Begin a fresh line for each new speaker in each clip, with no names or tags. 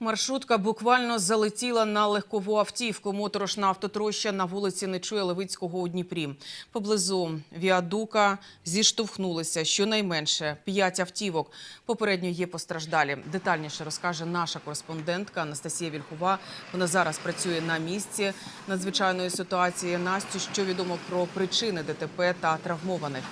Маршрутка буквально залетіла на легкову автівку. Моторошна автотроща на вулиці Нечуя Левицького у Дніпрі. Поблизу віадука зіштовхнулися щонайменше п'ять автівок. Попередньо є постраждалі. Детальніше розкаже наша кореспондентка Анастасія Вільхова. Вона зараз працює на місці надзвичайної ситуації. Настю, що відомо про причини ДТП та травмованих.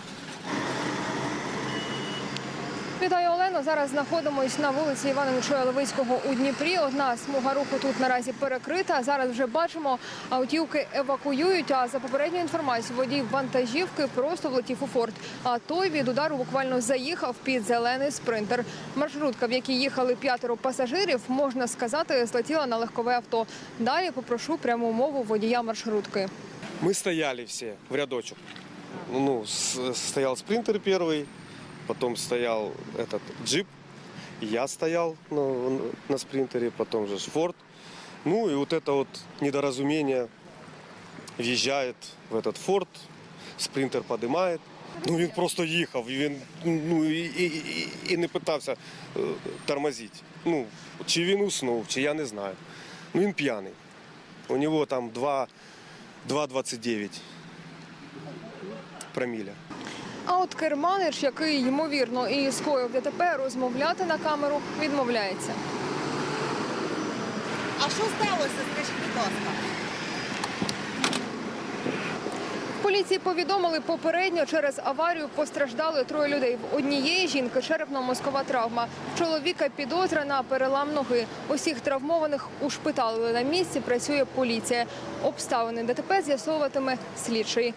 Вітаю, Олено. Зараз знаходимось на вулиці Івана Нечуя Левицького у Дніпрі. Одна смуга руху тут наразі перекрита. Зараз вже бачимо, автівки евакуюють. А за попередньою інформацією, водій вантажівки просто влетів у форт. А той від удару буквально заїхав під зелений спринтер. Маршрутка, в якій їхали п'ятеро пасажирів, можна сказати, злетіла на легкове авто. Далі попрошу пряму мову водія маршрутки.
Мы стояли все в рядочек. Ну, с- стоял спринтер первый, потом стоял этот джип, я стоял на, на спринтере, потом же ж Форд. Ну и вот это вот недоразумение въезжает в этот Форд, спринтер поднимает. Ну він просто їхав, і він ну, і, і, і, і не питався е, тормозити. Ну, чи він уснув, чи я не знаю. Ну він п'яний. У нього там 2, 2,29 проміля.
А от керманич, який ймовірно і скоїв ДТП, розмовляти на камеру відмовляється.
А що сталося, скажіть, будь ласка?
Поліції повідомили попередньо через аварію постраждали троє людей. В однієї жінки черепно-мозкова травма. Чоловіка підозра на перелам ноги. Усіх травмованих ушпиталили на місці. Працює поліція. Обставини ДТП з'ясовуватиме слідчий.